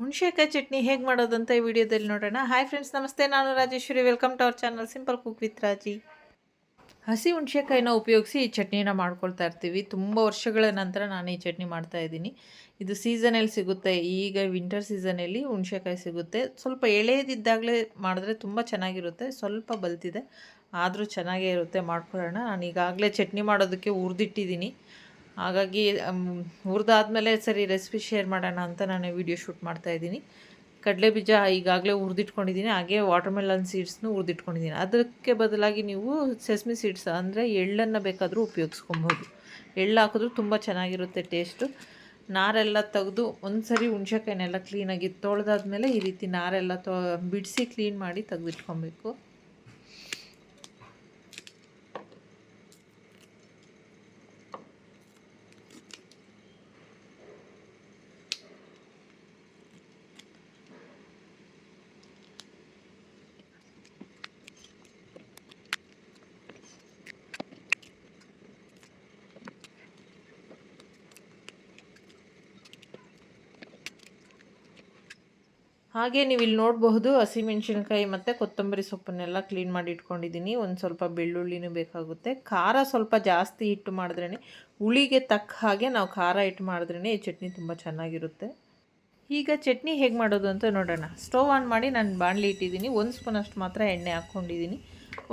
ಹುಣಸೆಕಾಯಿ ಚಟ್ನಿ ಹೇಗೆ ಮಾಡೋದಂತ ಈ ವಿಡಿಯೋದಲ್ಲಿ ನೋಡೋಣ. ಹಾಯ್ ಫ್ರೆಂಡ್ಸ್ ನಮಸ್ತೆ. ನಾನು Rajeshwari. Welcome to our channel simple cook with Raji ಹಸಿ ಹುಣಸೆಕಾಯಿನ ಉಪಯೋಗಿಸಿ ಈ ಚಟ್ನಿನ ಮಾಡ್ಕೊಳ್ತಾ ಇರ್ತೀವಿ. ತುಂಬ ವರ್ಷಗಳ ನಂತರ ನಾನು ಈ ಚಟ್ನಿ ಮಾಡ್ತಾ ಇದ್ದೀನಿ. ಇದು ಸೀಸನಲ್ಲಿ ಸಿಗುತ್ತೆ. ಈಗ ವಿಂಟರ್ ಸೀಸನಲ್ಲಿ ಹುಣಸೆಕಾಯಿ ಸಿಗುತ್ತೆ. ಸ್ವಲ್ಪ ಎಳೆಯದಿದ್ದಾಗಲೇ ಮಾಡಿದ್ರೆ ತುಂಬ ಚೆನ್ನಾಗಿರುತ್ತೆ. ಸ್ವಲ್ಪ ಬಲ್ತಿದೆ. ಆದರೂ ಚೆನ್ನಾಗೇ ಇರುತ್ತೆ. ಮಾಡ್ಕೊಳ್ಳೋಣ. ನಾನು ಈಗಾಗಲೇ ಚಟ್ನಿ ಮಾಡೋದಕ್ಕೆ ಹುರಿದಿಟ್ಟಿದ್ದೀನಿ ಹಾಗಾಗಿ ಹುರಿದಾದ್ಮೇಲೆ ಸರಿ ರೆಸಿಪಿ ಶೇರ್ ಮಾಡೋಣ ಅಂತ ನಾನು ವಿಡಿಯೋ ಶೂಟ್ ಮಾಡ್ತಾ ಇದ್ದೀನಿ. ಕಡಲೆ ಬೀಜ ಈಗಾಗಲೇ ಹುರಿದಿಟ್ಕೊಂಡಿದ್ದೀನಿ. ಹಾಗೆ ವಾಟರ್ಮೆಲನ್ ಸೀಡ್ಸ್ನು ಹುರಿದಿಟ್ಕೊಂಡಿದ್ದೀನಿ. ಅದಕ್ಕೆ ಬದಲಾಗಿ ನೀವು ಸೆಸ್ಮಿ ಸೀಡ್ಸ್ ಅಂದರೆ ಎಳ್ಳನ್ನು ಬೇಕಾದರೂ ಉಪಯೋಗಿಸ್ಕೊಬೋದು. ಎಳ್ಳು ಹಾಕಿದ್ರೂ ತುಂಬ ಚೆನ್ನಾಗಿರುತ್ತೆ ಟೇಸ್ಟು ನಾರೆಲ್ಲ ತೆಗೆದು ಒಂದು ಸರಿ ಹುಣ್ಸೆಕಾಯಿನೆಲ್ಲ ಕ್ಲೀನಾಗಿ ತೊಳೆದಾದ್ಮೇಲೆ ಈ ರೀತಿ ನಾರೆಲ್ಲ ತೊ, ಬಿಡಿಸಿ ಕ್ಲೀನ್ ಮಾಡಿ ತೆಗೆದಿಟ್ಕೊಬೇಕು. ಹಾಗೆ ನೀವು ಇಲ್ಲಿ ನೋಡಬಹುದು ಹಸಿಮೆಣ್ಸಿನ್ಕಾಯಿ ಮತ್ತು ಕೊತ್ತಂಬರಿ ಸೊಪ್ಪನ್ನೆಲ್ಲ ಕ್ಲೀನ್ ಮಾಡಿ ಇಟ್ಕೊಂಡಿದ್ದೀನಿ. ಒಂದು ಸ್ವಲ್ಪ ಬೆಳ್ಳುಳ್ಳಿನೂ ಬೇಕಾಗುತ್ತೆ. ಖಾರ ಸ್ವಲ್ಪ ಜಾಸ್ತಿ ಇಟ್ಟು ಮಾಡಿದ್ರೇ ಹುಳಿಗೆ ತಕ್ಕ ಹಾಗೆ ನಾವು ಖಾರ ಇಟ್ಟು ಮಾಡಿದ್ರೇ ಈ ಚಟ್ನಿ ತುಂಬ ಚೆನ್ನಾಗಿರುತ್ತೆ. ಈಗ ಚಟ್ನಿ ಹೇಗೆ ಮಾಡೋದು ಅಂತ ನೋಡೋಣ. ಸ್ಟೋವ್ ಆನ್ ಮಾಡಿ ನಾನು ಬಾಣಲಿ ಇಟ್ಟಿದ್ದೀನಿ. ಒಂದು ಸ್ಪೂನ್ ಅಷ್ಟು ಮಾತ್ರ ಎಣ್ಣೆ ಹಾಕ್ಕೊಂಡಿದ್ದೀನಿ.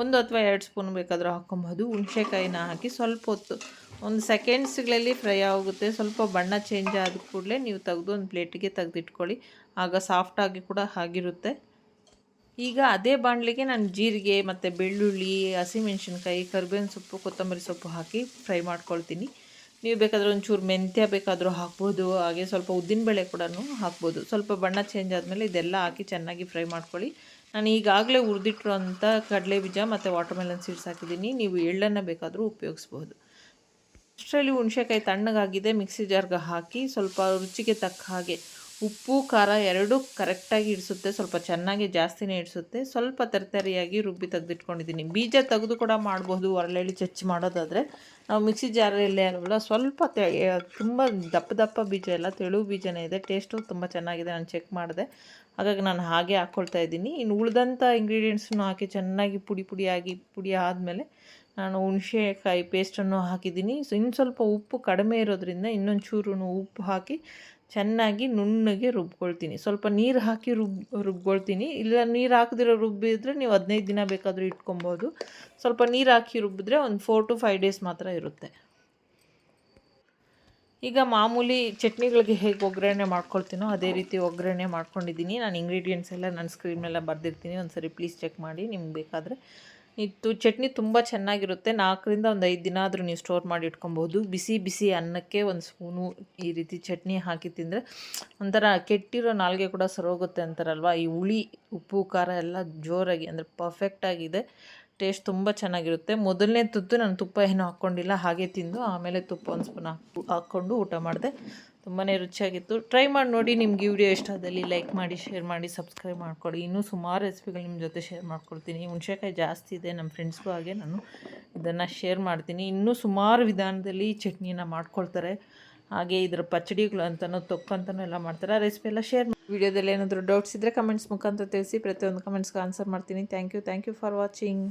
ಒಂದು ಅಥವಾ ಎರಡು ಸ್ಪೂನ್ ಬೇಕಾದರೂ ಹಾಕ್ಕೊಬೋದು ಹುಣಸೆಕಾಯಿನ ಹಾಕಿ ಸ್ವಲ್ಪ ಹೊತ್ತು ಒಂದು ಸೆಕೆಂಡ್ಸ್ಗಳಲ್ಲಿ ಫ್ರೈ ಆಗುತ್ತೆ ಸ್ವಲ್ಪ ಬಣ್ಣ ಚೇಂಜ್ ಆದ ಕೂಡಲೇ ನೀವು ತೆಗೆದು ಒಂದು ಪ್ಲೇಟಿಗೆ ತೆಗೆದಿಟ್ಕೊಳ್ಳಿ. ಆಗ ಸಾಫ್ಟಾಗಿ ಕೂಡ ಆಗಿರುತ್ತೆ. ಈಗ ಅದೇ ಬಾಣಲಿಗೆ ನಾನು ಜೀರಿಗೆ ಮತ್ತು ಬೆಳ್ಳುಳ್ಳಿ, ಹಸಿಮೆಣ್ಸಿನ್ಕಾಯಿ, ಕರ್ಬೇವಿನ ಸೊಪ್ಪು, ಕೊತ್ತಂಬರಿ ಸೊಪ್ಪು ಹಾಕಿ ಫ್ರೈ ಮಾಡ್ಕೊಳ್ತೀನಿ. ನೀವು ಬೇಕಾದರೆ ಒಂಚೂರು ಮೆಂತ್ಯ ಬೇಕಾದರೂ ಹಾಕ್ಬೋದು. ಹಾಗೆ ಸ್ವಲ್ಪ ಉದ್ದಿನಬೇಳೆ ಕೂಡ ಹಾಕ್ಬೋದು. ಸ್ವಲ್ಪ ಬಣ್ಣ ಚೇಂಜ್ ಆದಮೇಲೆ ಇದೆಲ್ಲ ಹಾಕಿ ಚೆನ್ನಾಗಿ ಫ್ರೈ ಮಾಡ್ಕೊಳ್ಳಿ. ನಾನು ಈಗಾಗಲೇ ಹುರಿದಿಟ್ಟಿರೋಂಥ ಕಡಲೆ ಬೀಜ ಮತ್ತು ವಾಟರ್ಮೆಲನ್ ಸೀಡ್ಸ್ ಹಾಕಿದ್ದೀನಿ. ನೀವು ಎಳ್ಳನ್ನು ಬೇಕಾದರೂ ಉಪಯೋಗಿಸ್ಬೋದು. ಅಷ್ಟರಲ್ಲಿ ಹುಣಸೆಕಾಯಿ ತಣ್ಣಗಾಗಿದೆ. ಮಿಕ್ಸಿ ಜಾರ್ಗೆ ಹಾಕಿ ಸ್ವಲ್ಪ ರುಚಿಗೆ ತಕ್ಕ ಹಾಗೆ ಉಪ್ಪು, ಖಾರ ಎರಡೂ ಕರೆಕ್ಟಾಗಿ ಇಡಿಸುತ್ತೆ. ಸ್ವಲ್ಪ ಚೆನ್ನಾಗಿ ಜಾಸ್ತಿನೇ ಇಡಿಸುತ್ತೆ. ಸ್ವಲ್ಪ ತರತರಿಯಾಗಿ ರುಬ್ಬಿ ತೆಗೆದಿಟ್ಕೊಂಡಿದ್ದೀನಿ. ಬೀಜ ತೆಗೆದು ಕೂಡ ಮಾಡ್ಬೋದು. ಒರಳೆಳ್ಳಿ ಚಚ್ಚಿ ಮಾಡೋದಾದರೆ ನಾವು ಮಿಕ್ಸಿ ಜಾರಲ್ಲೇ ಅಲ್ವಲ್ಲ, ಸ್ವಲ್ಪ ತೆ, ತುಂಬ ದಪ್ಪ ದಪ್ಪ ಬೀಜ ಎಲ್ಲ ತೆಳು ಬೀಜನೇ ಇದೆ. ಟೇಸ್ಟು ತುಂಬ ಚೆನ್ನಾಗಿದೆ. ನಾನು ಚೆಕ್ ಮಾಡಿದೆ. ಹಾಗಾಗಿ ನಾನು ಹಾಗೆ ಹಾಕ್ಕೊಳ್ತಾ ಇದ್ದೀನಿ. ಇನ್ನು ಉಳಿದಂಥ ಇಂಗ್ರೀಡಿಯೆಂಟ್ಸನ್ನು ಹಾಕಿ ಚೆನ್ನಾಗಿ ಪುಡಿ ಪುಡಿಯಾಗಿ ಪುಡಿ ಆದಮೇಲೆ ನಾನು ಹುಣಸೆಕಾಯಿ ಪೇಸ್ಟನ್ನು ಹಾಕಿದ್ದೀನಿ. ಸೊ, ಇನ್ನು ಸ್ವಲ್ಪ ಉಪ್ಪು ಕಡಿಮೆ ಇರೋದ್ರಿಂದ ಇನ್ನೊಂದು ಚೂರು ಉಪ್ಪು ಹಾಕಿ ಚೆನ್ನಾಗಿ ನುಣ್ಣಗೆ ರುಬ್ಕೊಳ್ತೀನಿ. ಸ್ವಲ್ಪ ನೀರು ಹಾಕಿ ರುಬ್, ರುಬ್ಕೊಳ್ತೀನಿ. ಇಲ್ಲ, ನೀರು ಹಾಕಿದಿರೋ ರುಬ್ಬಿದ್ರೆ ನೀವು ಹದಿನೈದು ದಿನ ಬೇಕಾದರೂ ಇಟ್ಕೊಬೋದು. ಸ್ವಲ್ಪ ನೀರು ಹಾಕಿ ರುಬ್ಬಿದ್ರೆ ಒಂದು ಫೋರ್ ಟು ಫೈವ್ ಡೇಸ್ ಮಾತ್ರ ಇರುತ್ತೆ. ಈಗ ಮಾಮೂಲಿ ಚಟ್ನಿಗಳಿಗೆ ಹೇಗೆ ಒಗ್ಗರಣೆ ಮಾಡ್ಕೊಳ್ತೀನೋ ಅದೇ ರೀತಿ ಒಗ್ಗರಣೆ ಮಾಡ್ಕೊಂಡಿದ್ದೀನಿ. ನಾನು ಇಂಗ್ರೀಡಿಯೆಂಟ್ಸ್ ಎಲ್ಲ ನನ್ನ ಸ್ಕ್ರೀನ್ ಮೇಲೆ ಬರೆದಿರ್ತೀನಿ. ಒಂದು ಸರಿ ಪ್ಲೀಸ್ ಚೆಕ್ ಮಾಡಿ ನಿಮ್ಗೆ ಬೇಕಾದರೆ ಇದು ಚಟ್ನಿ ತುಂಬ ಚೆನ್ನಾಗಿರುತ್ತೆ. ನಾಲ್ಕರಿಂದ ಒಂದು ಐದು ದಿನ ಆದರೂ ನೀವು ಸ್ಟೋರ್ ಮಾಡಿ ಇಟ್ಕೊಬೋದು ಬಿಸಿ ಬಿಸಿ ಅನ್ನಕ್ಕೆ ಒಂದು ಸ್ಪೂನು ಈ ರೀತಿ ಚಟ್ನಿ ಹಾಕಿ ತಿಂದರೆ ಒಂಥರ ಕೆಟ್ಟಿರೋ ನಾಲ್ಗೆ ಕೂಡ ಸರೋಗುತ್ತೆ ಅಂತಾರಲ್ವ? ಈ ಹುಳಿ, ಉಪ್ಪು, ಖಾರ ಎಲ್ಲ ಜೋರಾಗಿ ಅಂದರೆ ಪರ್ಫೆಕ್ಟಾಗಿದೆ ಟೇಸ್ಟ್ ತುಂಬ ಚೆನ್ನಾಗಿರುತ್ತೆ. ಮೊದಲನೇ ತುತ್ತು ನಾನು ತುಪ್ಪ ಏನು ಹಾಕ್ಕೊಂಡಿಲ್ಲ, ಹಾಗೆ ತಿಂದು ಆಮೇಲೆ ತುಪ್ಪ ಒಂದು ಸ್ಪೂನ್ ಹಾಕಿ, ಹಾಕ್ಕೊಂಡು ಊಟ ಮಾಡಿದೆ. ತುಂಬಾ ರುಚಿಯಾಗಿತ್ತು. ಟ್ರೈ ಮಾಡಿ ನೋಡಿ, ನಿಮ್ಗೆ ವಿಡಿಯೋ ಇಷ್ಟ ಆದಲ್ಲಿ ಲೈಕ್ ಮಾಡಿ ಶೇರ್ ಮಾಡಿ ಸಬ್ಸ್ಕ್ರೈಬ್ ಮಾಡ್ಕೊಳ್ಳಿ. ಇನ್ನೂ ಸುಮಾರು ರೆಸಿಪಿಗಳು ನಿಮ್ಮ ಜೊತೆ ಶೇರ್ ಮಾಡ್ಕೊಳ್ತೀನಿ ಹುಣ್ಸೆಕಾಯಿ ಜಾಸ್ತಿ ಇದೆ ನಮ್ಮ ಫ್ರೆಂಡ್ಸ್ಗೂ ಹಾಗೆ ನಾನು ಇದನ್ನು ಶೇರ್ ಮಾಡ್ತೀನಿ. ಇನ್ನೂ ಸುಮಾರು ವಿಧಾನದಲ್ಲಿ ಚಟ್ನಿನ ಮಾಡ್ಕೊಳ್ತಾರೆ. ಹಾಗೆ ಇದರ ಪಚ್ಚಡಿಗಳು ಅಂತಲೂ ತೊಕ್ಕಂತನೂ ಎಲ್ಲ ಮಾಡ್ತಾರೆ. ಆ ರೆಸಿಪಿ ಎಲ್ಲ ಶೇರ್ ವಿಡಿಯೋದಲ್ಲಿ ಏನಾದರೂ ಡೌಟ್ಸ್ ಇದ್ದರೆ ಕಮೆಂಟ್ಸ್ ಮುಖಾಂತರ ತಿಳಿಸಿ, ಪ್ರತಿಯೊಂದು ಕಮೆಂಟ್ಸ್ಗೆ ಆನ್ಸರ್ ಮಾಡ್ತೀನಿ. Thank you thank you for watching